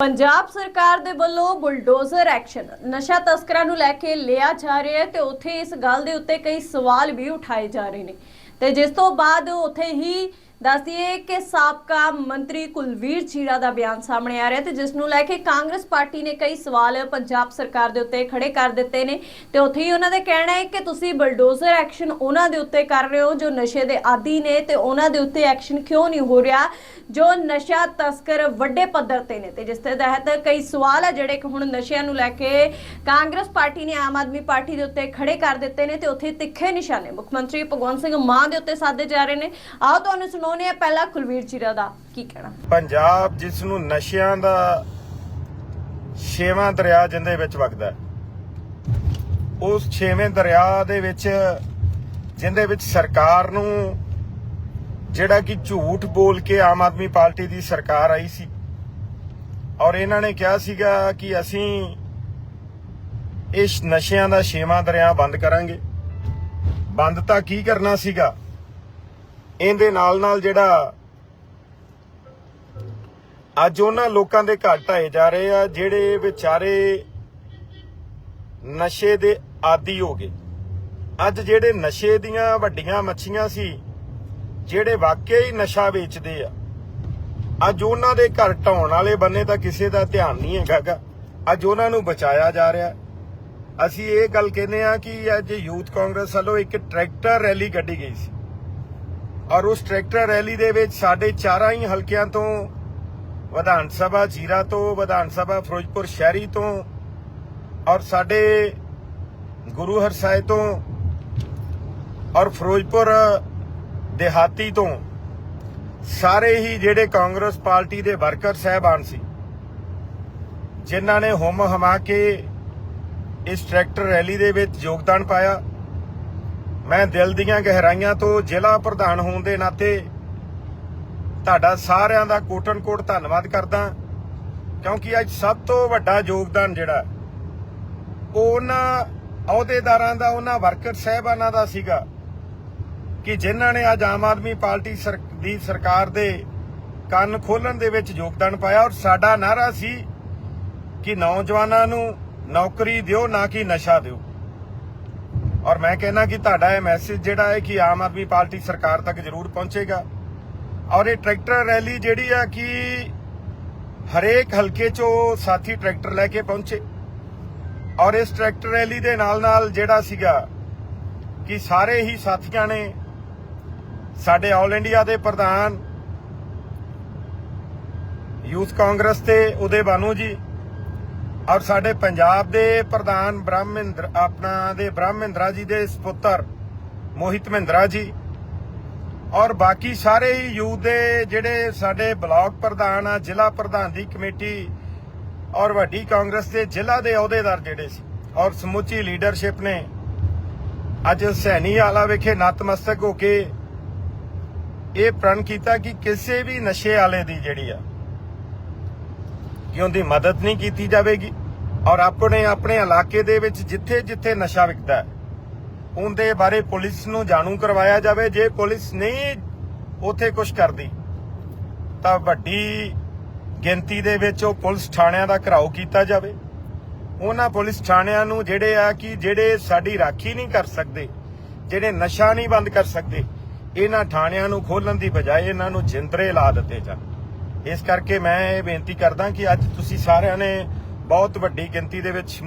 ਪੰਜਾਬ ਸਰਕਾਰ ਦੇ ਵੱਲੋਂ ਬੁਲਡੋਜ਼ਰ ਐਕਸ਼ਨ। ਨਸ਼ਾ ਤਸਕਰਾਂ ਨੂੰ ਲੈ ਕੇ ਲਿਆ ਜਾ ਰਿਹਾ ਹੈ ਤੇ ਉੱਥੇ ਇਸ ਗੱਲ ਦੇ ਉੱਤੇ ਕਈ ਸਵਾਲ ਵੀ ਉਠਾਏ ਜਾ ਰਹੇ ਨੇ। ਤੇ ਜਿਸ ਤੋਂ ਬਾਅਦ ਉੱਥੇ ਹੀ ਦੱਸਦੀਏ ਕਿ ਸਾਬਕਾ ਮੰਤਰੀ ਕੁਲਵੀਰ ਚੀਰਾ ਦਾ ਬਿਆਨ ਸਾਹਮਣੇ ਆ ਰਿਹਾ ਤੇ ਜਿਸ ਨੂੰ ਲੈ ਕੇ ਕਾਂਗਰਸ ਪਾਰਟੀ ਨੇ ਕਈ ਸਵਾਲ ਪੰਜਾਬ ਸਰਕਾਰ ਦੇ ਉੱਤੇ ਖੜੇ ਕਰ ਦਿੱਤੇ ਨੇ ਤੇ ਉੱਥੇ ਹੀ ਉਹਨਾਂ ਦਾ ਕਹਿਣਾ ਹੈ ਕਿ ਤੁਸੀਂ ਬਲਡੋਜ਼ਰ ਐਕਸ਼ਨ ਉਹਨਾਂ ਦੇ ਉੱਤੇ ਕਰ ਰਹੇ ਹੋ ਜੋ ਨਸ਼ੇ ਦੇ ਆਦੀ ਨੇ ਤੇ ਉਹਨਾਂ ਦੇ ਉੱਤੇ ਐਕਸ਼ਨ ਕਿਉਂ ਨਹੀਂ ਹੋ ਰਿਹਾ, ਜੋ ਨਸ਼ਾ ਤਸਕਰ ਵੱਡੇ ਪੱਧਰ ਤੇ ਨੇ ਤੇ ਜਿਸ ਦੇ ਤਹਿਤ ਕਈ ਸਵਾਲ ਆ ਜਿਹੜੇ ਕਿ ਹੁਣ ਨਸ਼ਿਆਂ ਨੂੰ ਲੈ ਕੇ ਕਾਂਗਰਸ ਪਾਰਟੀ ਨੇ ਆਮ ਆਦਮੀ ਪਾਰਟੀ ਦੇ ਉੱਤੇ ਖੜੇ ਕਰ ਦਿੱਤੇ ਨੇ ਤੇ ਉੱਥੇ ਤਿੱਖੇ ਨਿਸ਼ਾਨੇ ਮੁੱਖ ਮੰਤਰੀ ਭਗਵੰਤ ਸਿੰਘ ਮਾਨ ਦੇ ਉੱਤੇ ਸਾਧੇ ਜਾ ਰਹੇ ਨੇ। ਆਓ ਤੁਹਾਨੂੰ ਸੁਣਾਉਂਦੇ ਆ ਪਹਿਲਾਂ ਕੁਲਵੀਰ ਚੀਰਾ ਦਾ ਕੀ ਕਹਿਣਾ? ਪੰਜਾਬ ਜਿਸ ਨੂੰ ਨਸ਼ਿਆਂ ਦਾ ਛੇਵਾਂ ਦਰਿਆ ਜਿੰਦੇ ਵਿੱਚ ਵਗਦਾ ਉਸ ਛੇਵੇਂ ਦਰਿਆ ਦੇ ਵਿੱਚ ਜਿੰਦੇ ਵਿੱਚ ਸਰਕਾਰ ਨੂੰ ਜਿਹੜਾ ਕਿ ਝੂਠ ਬੋਲ ਕੇ ਆਮ ਆਦਮੀ ਪਾਰਟੀ ਦੀ ਸਰਕਾਰ ਆਈ ਸੀ ਔਰ ਇਹਨਾਂ ਨੇ ਕਿਹਾ ਸੀਗਾ ਕਿ ਅਸੀਂ ਇਸ ਨਸ਼ਿਆਂ ਦਾ ਛੇਵਾਂ ਦਰਿਆ ਬੰਦ ਕਰਾਂਗੇ। ਬੰਦ ਤਾਂ ਕੀ ਕਰਨਾ ਸੀਗਾ? ਇਹਦੇ ਨਾਲ ਨਾਲ ਜਿਹੜਾ ਅੱਜ ਉਹਨਾਂ ਲੋਕਾਂ ਦੇ ਘਰ ਢਾਏ ਜਾ ਰਹੇ ਆ, ਜਿਹੜੇ ਵਿਚਾਰੇ ਨਸ਼ੇ ਦੇ ਆਦੀ ਹੋ ਗਏ। ਅੱਜ ਜਿਹੜੇ ਨਸ਼ੇ ਦੀਆਂ ਵੱਡੀਆਂ ਮੱਛੀਆਂ ਸੀ, ਜਿਹੜੇ ਵਾਕਿਆ ਹੀ ਨਸ਼ਾ ਵੇਚਦੇ ਆ, ਅੱਜ ਉਹਨਾਂ ਦੇ ਘਰ ਢਾਉਣ ਵਾਲੇ ਬੰਨੇ ਤਾਂ ਕਿਸੇ ਦਾ ਧਿਆਨ ਨਹੀਂ ਹੈਗਾ ਅੱਜ ਉਹਨਾਂ ਨੂੰ ਬਚਾਇਆ ਜਾ ਰਿਹਾ। ਅਸੀਂ ਇਹ ਗੱਲ ਕਹਿੰਦੇ ਆ ਕਿ ਅੱਜ ਯੂਥ ਕਾਂਗਰਸ ਵੱਲੋਂ ਇੱਕ ਟਰੈਕਟਰ ਰੈਲੀ ਕੱਢੀ ਗਈ ਸੀ। ਔਰ ਉਸ ਟਰੈਕਟਰ ਰੈਲੀ ਦੇ ਵਿੱਚ ਸਾਡੇ ਚਾਰਾਂ ਹੀ ਹਲਕਿਆਂ ਤੋਂ, ਵਿਧਾਨ ਸਭਾ ਜੀਰਾ ਤੋਂ, ਵਿਧਾਨ ਸਭਾ ਫਿਰੋਜ਼ਪੁਰ ਸ਼ਹਿਰੀ ਤੋਂ ਔਰ ਸਾਡੇ ਗੁਰੂ ਹਰਸਾਏ ਤੋਂ ਔਰ ਫਿਰੋਜ਼ਪੁਰ ਦਿਹਾਤੀ ਤੋਂ ਸਾਰੇ ਹੀ ਜਿਹੜੇ ਕਾਂਗਰਸ ਪਾਰਟੀ ਦੇ ਵਰਕਰ ਸਹਿਬਾਨ ਸੀ, ਜਿਨ੍ਹਾਂ ਨੇ ਹੁਮ ਹਮਾ ਕੇ ਇਸ ਟਰੈਕਟਰ ਰੈਲੀ ਦੇ ਵਿੱਚ ਯੋਗਦਾਨ ਪਾਇਆ। ਮੈਂ ਦਿਲ ਦੀਆਂ ਗਹਿਰਾਈਆਂ ਤੋਂ ਜ਼ਿਲ੍ਹਾ ਪ੍ਰਧਾਨ ਹੋਣ ਦੇ ਨਾਤੇ ਤੁਹਾਡਾ ਸਾਰਿਆਂ ਦਾ ਕੋਟਨ ਕੋਟ ਧੰਨਵਾਦ ਕਰਦਾ ਕਿਉਂਕਿ ਅੱਜ ਸਭ ਤੋਂ ਵੱਡਾ ਯੋਗਦਾਨ ਜਿਹੜਾ ਉਹ ਉਹਨਾਂ ਅਹੁਦੇਦਾਰਾਂ ਦਾ, ਉਹਨਾਂ ਵਰਕਰ ਸਹਿਬਾਨਾਂ ਦਾ ਸੀਗਾ ਕਿ ਜਿਨ੍ਹਾਂ ਨੇ ਅੱਜ ਆਮ ਆਦਮੀ ਪਾਰਟੀ ਸਰ- ਦੀ ਸਰਕਾਰ ਦੇ ਕੰਨ ਖੋਲਣ ਦੇ ਵਿੱਚ ਯੋਗਦਾਨ ਪਾਇਆ ਔਰ ਸਾਡਾ ਨਾਰਾ ਸੀ ਕਿ ਨੌਜਵਾਨਾਂ ਨੂੰ ਨੌਕਰੀ ਦਿਓ, ਨਾ ਕਿ ਨਸ਼ਾ ਦਿਓ। ਔਰ ਮੈਂ ਕਹਿੰਦਾ ਕਿ ਤੁਹਾਡਾ ਇਹ ਮੈਸੇਜ ਜਿਹੜਾ ਹੈ ਕਿ ਆਮ ਆਦਮੀ ਪਾਰਟੀ ਸਰਕਾਰ ਤੱਕ ਜ਼ਰੂਰ ਪਹੁੰਚੇਗਾ। ਔਰ ਇਹ ਟਰੈਕਟਰ ਰੈਲੀ ਜਿਹੜੀ ਆ ਕਿ ਹਰੇਕ ਹਲਕੇ ਚੋਂ ਸਾਥੀ ਟਰੈਕਟਰ ਲੈ ਕੇ ਪਹੁੰਚੇ। ਔਰ ਇਸ ਟਰੈਕਟਰ ਰੈਲੀ ਦੇ ਨਾਲ ਨਾਲ ਜਿਹੜਾ ਸੀਗਾ ਕਿ ਸਾਰੇ ਹੀ ਸਾਥੀਆਂ ਨੇ, ਸਾਡੇ ਆਲ ਇੰਡੀਆ ਦੇ ਪ੍ਰਧਾਨ, ਯੂਥ ਕਾਂਗਰਸ ਤੇ ਉਦੇ ਬਾਨੂ ਜੀ ਔਰ ਸਾਡੇ ਪੰਜਾਬ ਦੇ ਪ੍ਰਧਾਨ ਬ੍ਰਹਮਿੰਦਰ, ਆਪਣਾ ਦੇ ਬ੍ਰਹਮਿੰਦਰਾ ਜੀ ਦੇ ਸੁਪੁੱਤਰ ਮੋਹਿਤ ਮਹਿੰਦਰਾ ਜੀ ਔਰ ਬਾਕੀ ਸਾਰੇ ਹੀ ਯੂਥ ਦੇ ਜਿਹੜੇ ਸਾਡੇ ਬਲਾਕ ਪ੍ਰਧਾਨ ਆ, ਜ਼ਿਲ੍ਹਾ ਪ੍ਰਧਾਨ ਦੀ ਕਮੇਟੀ ਔਰ ਵੱਡੀ ਕਾਂਗਰਸ ਦੇ, ਜ਼ਿਲ੍ਹਾ ਦੇ ਅਹੁਦੇਦਾਰ ਜਿਹੜੇ ਸੀ ਔਰ ਸਮੁੱਚੀ ਲੀਡਰਸ਼ਿਪ ਨੇ। ਅੱਜ ਸੈਣੀ ਆਲਾ ਵਿਖੇ ਨਤਮਸਤਕ ਹੋ ਕੇ ਇਹ ਪ੍ਰਣ ਕੀਤਾ ਕਿ ਕਿਸੇ ਵੀ ਨਸ਼ੇ ਵਾਲੇ ਦੀ ਜਿਹੜੀ ਆ ਕਿ ਉਹਦੀ ਮਦਦ ਨਹੀਂ ਕੀਤੀ ਜਾਵੇਗੀ। ਔਰ ਆਪਣੇ ਆਪਣੇ ਇਲਾਕੇ ਦੇ ਵਿੱਚ ਜਿੱਥੇ ਜਿੱਥੇ ਨਸ਼ਾ ਵਿਕਦਾ ਹੈ, ਉਹਦੇ ਬਾਰੇ ਪੁਲਿਸ ਨੂੰ ਜਾਣੂ ਕਰਵਾਇਆ ਜਾਵੇ। ਜੇ ਪੁਲਿਸ ਨਹੀਂ ਉਥੇ ਕੁਝ ਕਰਦੀ, ਤਾਂ ਵੱਡੀ ਗਿਣਤੀ ਦੇ ਵਿੱਚ ਉਹ ਪੁਲਿਸ ਥਾਣਿਆਂ ਦਾ ਘਰਾਓ ਕੀਤਾ ਜਾਵੇ। ਉਹਨਾਂ ਪੁਲਿਸ ਥਾਣਿਆਂ ਨੂੰ ਜਿਹੜੇ ਆ ਕਿ ਜਿਹੜੇ ਸਾਡੀ ਰਾਖੀ ਨਹੀਂ ਕਰ ਸਕਦੇ, ਜਿਹੜੇ ਨਸ਼ਾ ਨਹੀਂ ਬੰਦ ਕਰ ਸਕਦੇ, ਇਹਨਾਂ ਥਾਣਿਆਂ ਨੂੰ ਖੋਲਣ ਦੀ ਬਜਾਏ ਇਹਨਾਂ ਨੂੰ ਜਿੰਦਰੇ ਲਾ ਦਿੱਤੇ ਜਾਣ। ਇਸ ਕਰਕੇ ਮੈਂ ਇਹ ਬੇਨਤੀ ਕਰਦਾ ਕਿ ਅੱਜ ਤੁਸੀਂ ਸਾਰਿਆਂ ਨੇ ਬਹੁਤ ਵੱਡੀ ਗਿਣਤੀ ਦੇ ਵਿੱਚ